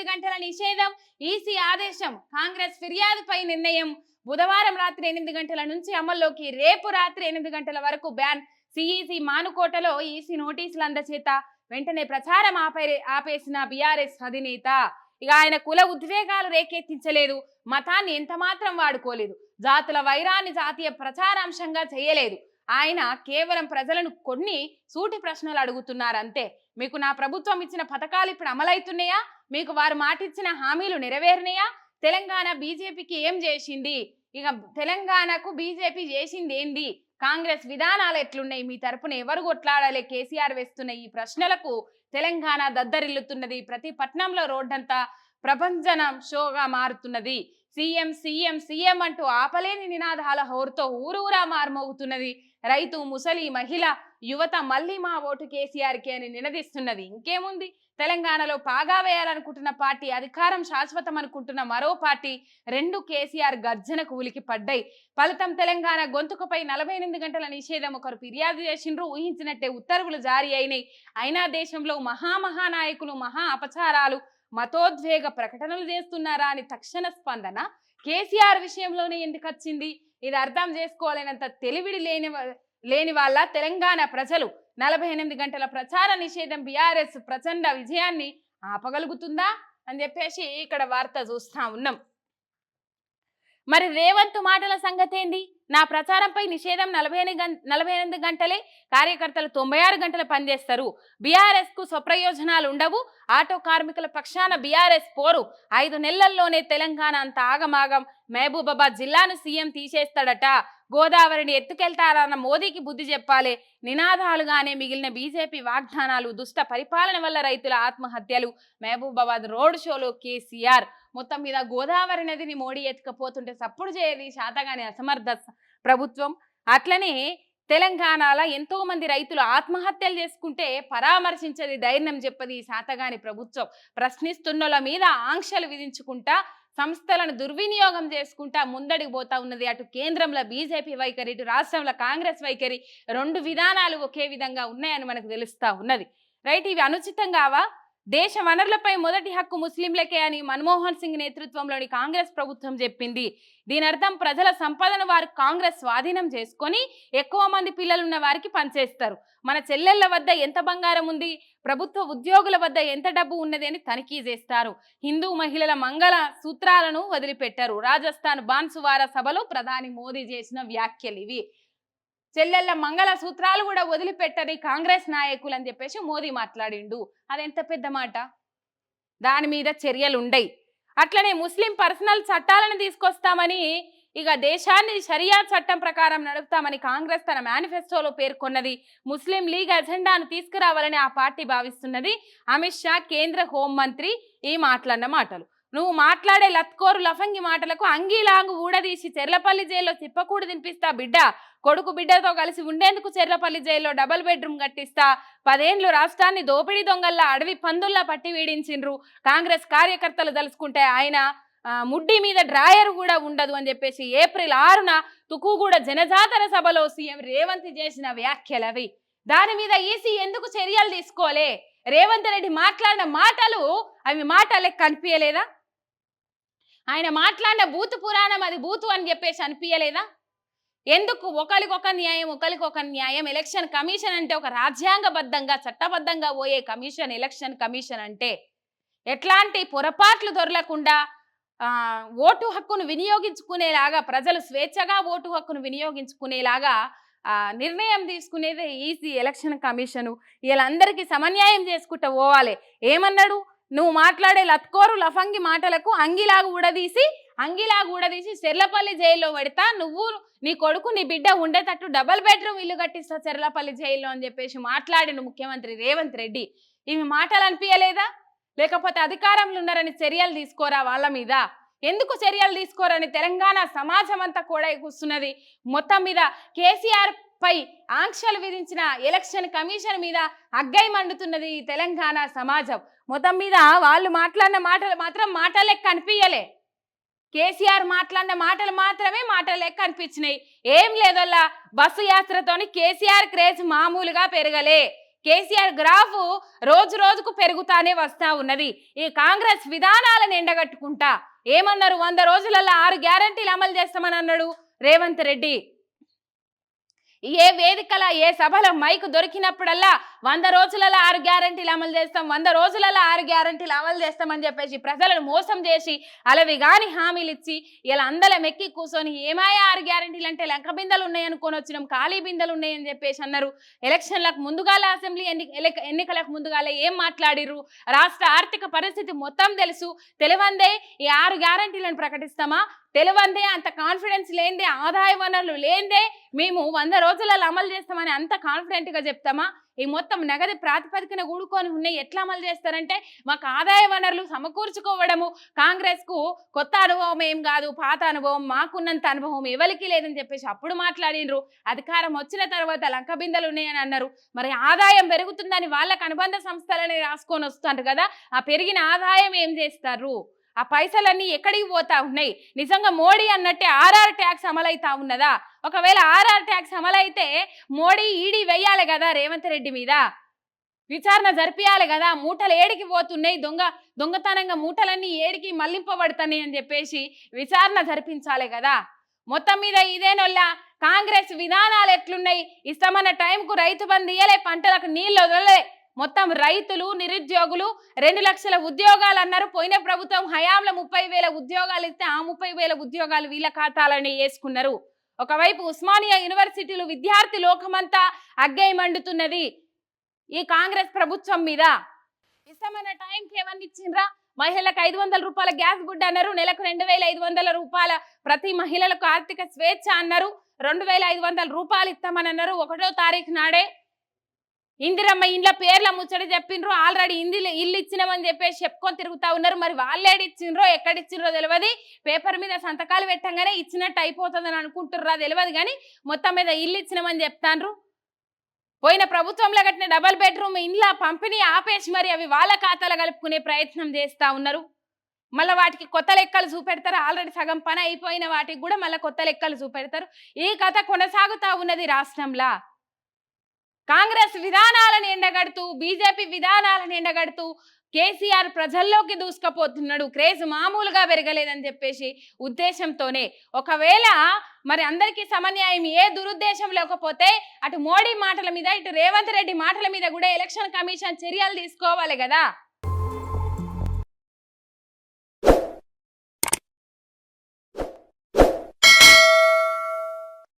ఎనిమిది గంటల నిషేధం ఈసీ ఆదేశం కాంగ్రెస్ ఫిర్యాదుపై నిర్ణయం. బుధవారం రాత్రి ఎనిమిది గంటల నుంచి అమల్లోకి రేపు రాత్రి ఎనిమిది గంటల వరకు బ్యాన్. సిఈసి మానుకోటలో ఈసీ నోటీసులు అందచేత వెంటనే ప్రచారం ఆపే ఆపేసిన బీఆర్ఎస్ అధినేత. ఇక ఆయన కుల ఉద్వేగాలు రేకెత్తించలేదు. మతాన్ని ఎంత మాత్రం వాడుకోలేదు. జాతుల వైరాన్ని జాతీయ ప్రచారాంశంగా చేయలేదు. ఆయన కేవలం ప్రజలను కొన్ని సూటి ప్రశ్నలు అడుగుతున్నారు అంతే మీకు నా ప్రభుత్వం ఇచ్చిన పథకాలు ఇప్పుడు అమలవుతున్నాయా? మీకు వారు మాటిచ్చిన హామీలు నెరవేరినాయా? తెలంగాణ బీజేపీకి ఏం చేసింది? ఇక తెలంగాణకు బీజేపీ చేసింది ఏంది? కాంగ్రెస్ విధానాలు ఎట్లున్నాయి? మీ తరపున ఎవరు కొట్లాడాలి? కేసీఆర్ వేస్తున్న ఈ ప్రశ్నలకు తెలంగాణ దద్దరిల్లుతున్నది. ప్రతి పట్నంలో రోడ్డంతా ప్రపంచనం షోగా మారుతున్నది. సీఎం సీఎం సీఎం అంటూ ఆపలేని నినాదాల హోరుతో ఊరూరా మారుమోగుతున్నది. రైతు ముసలి మహిళ యువత మళ్ళీ మా ఓటు కేసీఆర్కి అని నినదిస్తున్నది. ఇంకేముంది? తెలంగాణలో పాగా వేయాలనుకుంటున్న పార్టీ అధికారం శాశ్వతం అనుకుంటున్న మరో పార్టీ రెండు కేసీఆర్ గర్జనకు ఉలికి పడ్డాయి. ఫలితం తెలంగాణ గొంతుకపై నలభై ఎనిమిది గంటల నిషేధం ఒకరు ఫిర్యాదు చేసిండ్రు. ఊహించినట్టే ఉత్తర్వులు జారీ అయినాయి. అయినా దేశంలో మహామహానాయకులు మహా అపచారాలు మతోద్వేగ ప్రకటనలు చేస్తున్నారా అని తక్షణ స్పందన? కేసీఆర్ విషయంలోనే ఎందుకు వచ్చింది? ఇది అర్థం చేసుకోలేనంత తెలివిడి లేని లేని వాళ్ళ తెలంగాణ ప్రజలు నలభై ఎనిమిది గంటల ప్రచార నిషేధం బీఆర్ఎస్ ప్రచండ విజయాన్ని ఆపగలుగుతుందా అని చెప్పేసి ఇక్కడ వార్త చూస్తా ఉన్నాం. మరి రేవంత్ మాటల సంగతి ఏంది నా ప్రచారంపై నిషేధం నలభై ఎనిమిది గం నలభై ఎనిమిది గంటలే కార్యకర్తలు తొంభై ఆరు గంటలు పనిచేస్తారు. బీఆర్ఎస్కు స్వప్రయోజనాలు ఉండవు. ఆటో కార్మికుల పక్షాన బీఆర్ఎస్ పోరు. ఐదు నెలల్లోనే తెలంగాణ అంత ఆగమాగం. మహబూబాబాద్ జిల్లాను సీఎం తీసేస్తాడట. గోదావరిని ఎత్తుకెళ్తారన్న మోదీకి బుద్ధి చెప్పాలి. నినాదాలుగానే మిగిలిన బీజేపీ వాగ్దానాలు దుష్ట పరిపాలన వల్ల రైతుల ఆత్మహత్యలు. మహబూబాబాద్ రోడ్ షోలో కేసీఆర్. మొత్తం మీద గోదావరి నదిని మోడీ ఎత్తుకపోతుంటే సప్పుడు చేయది శాతగాని అసమర్థ ప్రభుత్వం. అట్లనే తెలంగాణలో ఎంతో మంది రైతులు ఆత్మహత్యలు చేసుకుంటే పరామర్శించది ధైర్యం చెప్పది ఈ శాతగాని ప్రభుత్వం. ప్రశ్నిస్తున్నోళ్ళ మీద ఆంక్షలు విధించుకుంటా సంస్థలను దుర్వినియోగం చేసుకుంటా ముందడికి పోతా ఉన్నది. అటు కేంద్రంలో బీజేపీ వైఖరి ఇటు రాష్ట్రంలో కాంగ్రెస్ వైఖరి రెండు విధానాలు ఒకే విధంగా ఉన్నాయని మనకు తెలుస్తా ఉన్నది. రైట్ ఇవి అనుచితం కావా? దేశ వనరులపై మొదటి హక్కు ముస్లింలకే అని మన్మోహన్ సింగ్ నేతృత్వంలోని కాంగ్రెస్ ప్రభుత్వం చెప్పింది. దీని అర్థం ప్రజల సంపదను వారు కాంగ్రెస్ స్వాధీనం చేసుకొని ఎక్కువ మంది పిల్లలున్న వారికి పనిచేస్తారు. మన చెల్లెళ్ళ వద్ద ఎంత బంగారం ఉంది? ప్రభుత్వ ఉద్యోగుల వద్ద ఎంత డబ్బు ఉన్నది అని తనిఖీ చేస్తారు. హిందూ మహిళల మంగళ సూత్రాలను వదిలిపెట్టారు. రాజస్థాన్ బాన్సువార సభలో ప్రధాని మోదీ చేసిన వ్యాఖ్యలు ఇవి. చెల్లెళ్ళ మంగళ సూత్రాలు కూడా వదిలిపెట్టని కాంగ్రెస్ నాయకులు అని చెప్పేసి మోదీ మాట్లాడిండు. అదెంత పెద్ద మాట? దాని మీద చర్యలు ఉండయి అట్లనే ముస్లిం పర్సనల్ చట్టాలను తీసుకొస్తామని ఇక దేశాన్ని షరియా చట్టం ప్రకారం నడుపుతామని కాంగ్రెస్ తన మేనిఫెస్టోలో పేర్కొన్నది. ముస్లిం లీగ్ అజెండాను తీసుకురావాలని ఆ పార్టీ భావిస్తున్నది. అమిత్ షా కేంద్ర హోంమంత్రి ఈ మాట్లాడిన మాటలు. నువ్వు మాట్లాడే లత్కోరు లఫంగి మాటలకు అంగీలాంగు ఊడదీసి చెర్లపల్లి జైల్లో తిప్పకూడు తినిపిస్తా బిడ్డ. కొడుకు బిడ్డతో కలిసి ఉండేందుకు చెర్లపల్లి జైల్లో డబల్ బెడ్రూమ్ కట్టిస్తా. పదేండ్లు రాష్ట్రాన్ని దోపిడీ దొంగల్లా అడవి పందుల్లా పట్టి వీడించిండ్రు. కాంగ్రెస్ కార్యకర్తలు తలుసుకుంటే ఆయన ముడ్డి మీద డ్రాయర్ కూడా ఉండదు అని చెప్పేసి ఏప్రిల్ ఆరున తుకుగూడ జనజాతర సభలో సీఎం రేవంత్ చేసిన వ్యాఖ్యలవి. దాని మీద ఈసీ ఎందుకు చర్యలు తీసుకోలే? రేవంత్ రెడ్డి మాట్లాడిన మాటలు అవి మాటలే కనిపించలేదా ఆయన మాట్లాడిన బూతు పురాణం అది బూతు అని చెప్పేసి అనిపించలేదా ఎందుకు? ఒకరికొక న్యాయం ఒకరికొక న్యాయం. ఎలక్షన్ కమిషన్ అంటే ఒక రాజ్యాంగబద్ధంగా చట్టబద్ధంగా పోయే కమిషన్ ఎలక్షన్ కమిషన్ అంటే ఎట్లాంటి పొరపాట్లు దొరలకుండా ఓటు హక్కును వినియోగించుకునేలాగా ప్రజలు స్వేచ్ఛగా ఓటు హక్కును వినియోగించుకునేలాగా నిర్ణయం తీసుకునేది ఈసీ ఎలక్షన్ కమిషను వీళ్ళందరికీ సమన్యాయం చేసుకుంటూ పోవాలి. ఏమన్నాడు? నువ్వు మాట్లాడే లత్కోరు లఫంగి మాటలకు అంగిలాగా ఊడదీసి అంగిలాగా ఊడదీసి చెర్లపల్లి జైల్లో పెడతా. నువ్వు నీ కొడుకు నీ బిడ్డ ఉండేటట్టు డబల్ బెడ్రూమ్ ఇల్లు కట్టిస్తా చెర్లపల్లి జైల్లో అని చెప్పేసి మాట్లాడిన ముఖ్యమంత్రి రేవంత్ రెడ్డి. ఇవి మాటలు అనిపించలేదా లేకపోతే అధికారంలో ఉన్నారని చర్యలు తీసుకోరా వాళ్ళ మీద? ఎందుకు చర్యలు తీసుకోరని తెలంగాణ సమాజం అంతా కూడా కూస్తున్నది మొత్తం మీద కేసీఆర్ పై ఆంక్షలు విధించిన ఎలక్షన్ కమిషన్ మీద అగ్గై మండుతున్నది తెలంగాణ సమాజం. మొత్తం మీద వాళ్ళు మాట్లాడిన మాటలు మాత్రం మాటలే కనిపించలే కేసీఆర్ మాట్లాడిన మాటలు మాత్రమే మాటలే కనిపించినాయి ఏం లేదల్లా బస్సు యాత్రతోని కేసీఆర్ క్రేజ్ మామూలుగా పెరగలే. కేసీఆర్ గ్రాఫ్ రోజు రోజుకు పెరుగుతానే వస్తా ఉన్నది. ఈ కాంగ్రెస్ విధానాలను ఎండగట్టుకుంటా. ఏమన్నారు వంద రోజులలో ఆరు గ్యారంటీలు అమలు చేస్తామని అన్నాడు రేవంత్ రెడ్డి. ఏ వేదికల ఏ సభలో మైక్ దొరికినప్పుడల్లా వంద రోజులలో ఆరు గ్యారంటీలు అమలు చేస్తాం వంద రోజులలో ఆరు గ్యారంటీలు అమలు చేస్తామని చెప్పేసి ప్రజలను మోసం చేసి అలవి గాని హామీలు ఇచ్చి ఇలా అందలం ఎక్కి కూర్చొని ఏమాయా ఆరు గ్యారంటీలు అంటే లెక్క బిందెలు ఉన్నాయనుకొని వచ్చినాం ఖాళీ బిందెలు ఉన్నాయని చెప్పేసి అన్నారు. ఎలక్షన్లకు ముందుగాల అసెంబ్లీ ఎన్ని ఎన్నికలకు ముందుగాల ఏం మాట్లాడిర్రు? రాష్ట్ర ఆర్థిక పరిస్థితి మొత్తం తెలుసు. తెలివందే ఈ ఆరు గ్యారంటీలను ప్రకటిస్తామా? తెలివందే అంత కాన్ఫిడెన్స్ లేనిదే ఆదాయ వనరులు లేనిదే మేము వంద రోజులలో అమలు చేస్తామని అంత కాన్ఫిడెంట్గా చెప్తామా? ఈ మొత్తం నగదు ప్రాతిపదికన కూడుకొని ఉన్నాయి ఎట్లా అమలు చేస్తారంటే మాకు ఆదాయ వనరులు సమకూర్చుకోవడము. కాంగ్రెస్కు కొత్త అనుభవం ఏం కాదు పాత అనుభవం మాకున్నంత అనుభవం ఎవరికి లేదని చెప్పేసి అప్పుడు మాట్లాడినరు. అధికారం వచ్చిన తర్వాత లంక బిందెలు ఉన్నాయని అన్నారు. మరి ఆదాయం పెరుగుతుందని వాళ్ళకు అనుబంధ సంస్థలని రాసుకొని వస్తుంటారు కదా ఆ పెరిగిన ఆదాయం ఏం చేస్తారు? ఆ పైసలన్నీ ఎక్కడికి పోతా ఉన్నాయి? నిజంగా మోడీ అన్నట్టే ఆర్ఆర్ ట్యాక్స్ అమలైతా ఉన్నదా? ఒకవేళ ఆర్ఆర్ ట్యాక్స్ అమలైతే మోడీ ఈడీ వెయ్యాలి కదా రేవంత్ రెడ్డి మీద? విచారణ జరిపియాలి కదా? మూటలు ఏడికి పోతున్నాయి? దొంగ దొంగతనంగా మూటలన్నీ ఏడికి మళ్ళింపబడుతున్నాయి అని చెప్పేసి విచారణ జరిపించాలి కదా? మొత్తం మీద ఇదేనొల్ల కాంగ్రెస్ విధానాలు ఎట్లున్నాయి? ఇష్టమన్న టైంకు రైతు బంద్ ఇయ్యలే పంటలకు నీళ్ళు వదలలే. మొత్తం రైతులు నిరుద్యోగులు రెండు లక్షల ఉద్యోగాలు అన్నారు పోయిన ప్రభుత్వం హయాంలో ముప్పై వేల ఉద్యోగాలు ఇస్తే ఆ ముప్పై వేల ఉద్యోగాలు వీళ్ళ ఖాతాలని వేసుకున్నారు. ఒకవైపు ఉస్మానియా యూనివర్సిటీలు విద్యార్థి లోకమంతా అగ్గై మండుతున్నది ఈ కాంగ్రెస్ ప్రభుత్వం మీద. ఇష్టమైన టైంకి ఏమన్నా ఇచ్చిండ్రా? మహిళలకు ఐదు వందల రూపాయల గ్యాస్ గుడ్డ అన్నారు. నెలకు రెండు వేల ఐదు వందల రూపాయల ప్రతి మహిళలకు ఆర్థిక స్వేచ్ఛ అన్నారు. రెండు వేల ఐదు వందల రూపాయలు ఇస్తామని అన్నారు. ఒకటో తారీఖు నాడే ఇందిరమ్మ ఇండ్ల పేర్ల ముచ్చట చెప్పిండ్రు ఆల్రెడీ ఇంది ఇల్లు ఇచ్చినామని చెప్పేసి చెప్పుకొని తిరుగుతా ఉన్నారు. మరి వాళ్ళేడు ఏడిచ్చిండ్రో ఎక్కడ తెలియదు పేపర్ మీద సంతకాలు పెట్టంగానే ఇచ్చినట్టు అయిపోతుందని అనుకుంటుర్రా తెలియదు కానీ మొత్తం మీద ఇల్లు ఇచ్చినామని చెప్తాండ్రు పోయిన ప్రభుత్వంలో కట్టిన డబల్ బెడ్రూమ్ ఇండ్ల పంపిణీ ఆపేసి మరి అవి వాళ్ళ ఖాతాలో కలుపుకునే ప్రయత్నం చేస్తా ఉన్నారు. మళ్ళీ వాటికి కొత్త లెక్కలు చూపెడతారు. ఆల్రెడీ సగం పని అయిపోయిన వాటికి కూడా మళ్ళీ కొత్త లెక్కలు చూపెడతారు. ఈ కథ కొనసాగుతా ఉన్నది రాష్ట్రంలో. కాంగ్రెస్ విధానాలను ఎండగడుతూ బీజేపీ విధానాలను ఎండగడుతూ కేసీఆర్ ప్రజల్లోకి దూసుకపోతున్నాడు. క్రేజ్ మామూలుగా పెరగలేదని చెప్పేసి ఉద్దేశంతోనే. ఒకవేళ మరి అందరికీ సమన్యాయం ఏ దురుద్దేశం లేకపోతే అటు మోడీ మాటల మీద ఇటు రేవంత్ రెడ్డి మాటల మీద కూడా ఎలక్షన్ కమిషన్ చర్యలు తీసుకోవాలి కదా.